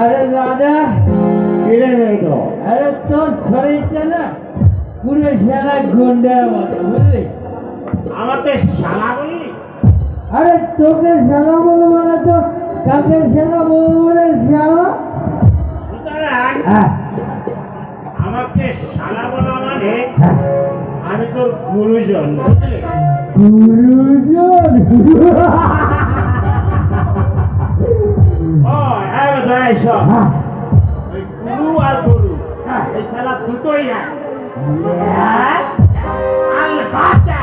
আরে দাদা কিরে মেয়েটো? আরে তোর শরীরটা না পুরো সারা গুন্ডার মতো বুঝলি? আমাকে শালা বলি। আরে তোকে শালা বলব না তো কাকে শালা বলব রে শালা? সুতরাং হ্যাঁ আমাকে শালা বলা মানে হ্যাঁ। আমি তোর গুরুজন বুঝলি? গুরুজন। ও হ্যাঁ সব হ্যাঁ। গুরু আর গরু হ্যাঁ। এই শালা দুটোই এক। আল বাটা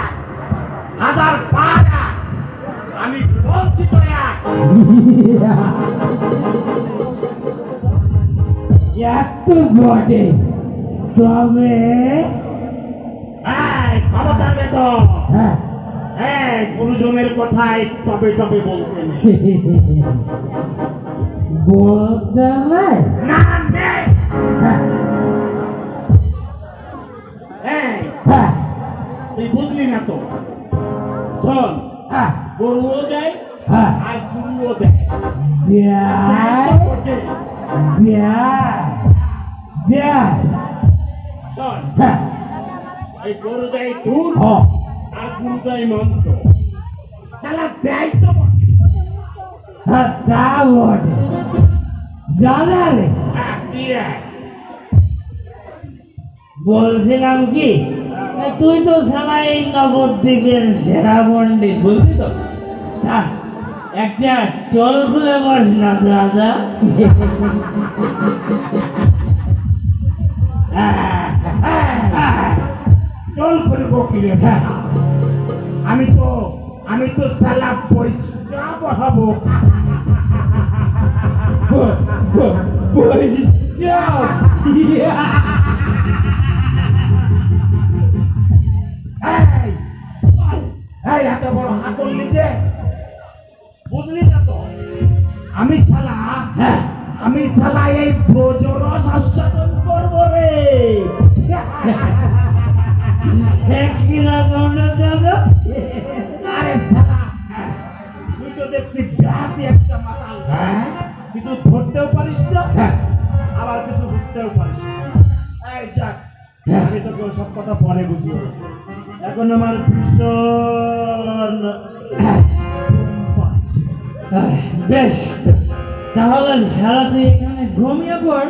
হাজার পাটা আমি বলছি তো এক। এত বটে। তবে এই খবরদার বেতো হ্যাঁ। হ্যাঁ গুরুজনের কথায় তবে তবে বলতে নেই। বলতে নাই না। নেই এই তুই বুঝলি না তো? শোন হ্যাঁ। গরুও দেয় হ্যাঁ। আর গুরুও দেয়। দেয়। দেয়। হ্যাঁ। এই গরু দেয় দুধ আর গুরু দেয় মন্ত্র শালা দেয় তো হ্যাঁ তা বটে। হ্যাঁ, রে? বলছিলাম কি তুই তো সালা এই নবদ্বীপের সেরা পণ্ডিত বুঝলি তো একটা টোল খুলে বস না দাদা। করব কি আমি তো আমি তো সালা পয়সা বহাবো এই এই এত বড় হা করলি বুঝলি না তো? আমি শালা হ্যাঁ। আমি শালা এই ব্রজরস আস্বাদন করব রে। কিনা তোমরা দাদা আরে শালা তুই তো দেখছি ব্যাধি একটা মাতাল। হ্যাঁ? কিছু ধরতেও পারিস না হ্যাঁ। আবার কিছু বুঝতেও পারিস না। এই যাক আমি তোকে সব কথা পরে দেব। এখন আমার ভীষণ বেশ। তাহলে সারা তুই এখানে ঘুমিয়ে পড়।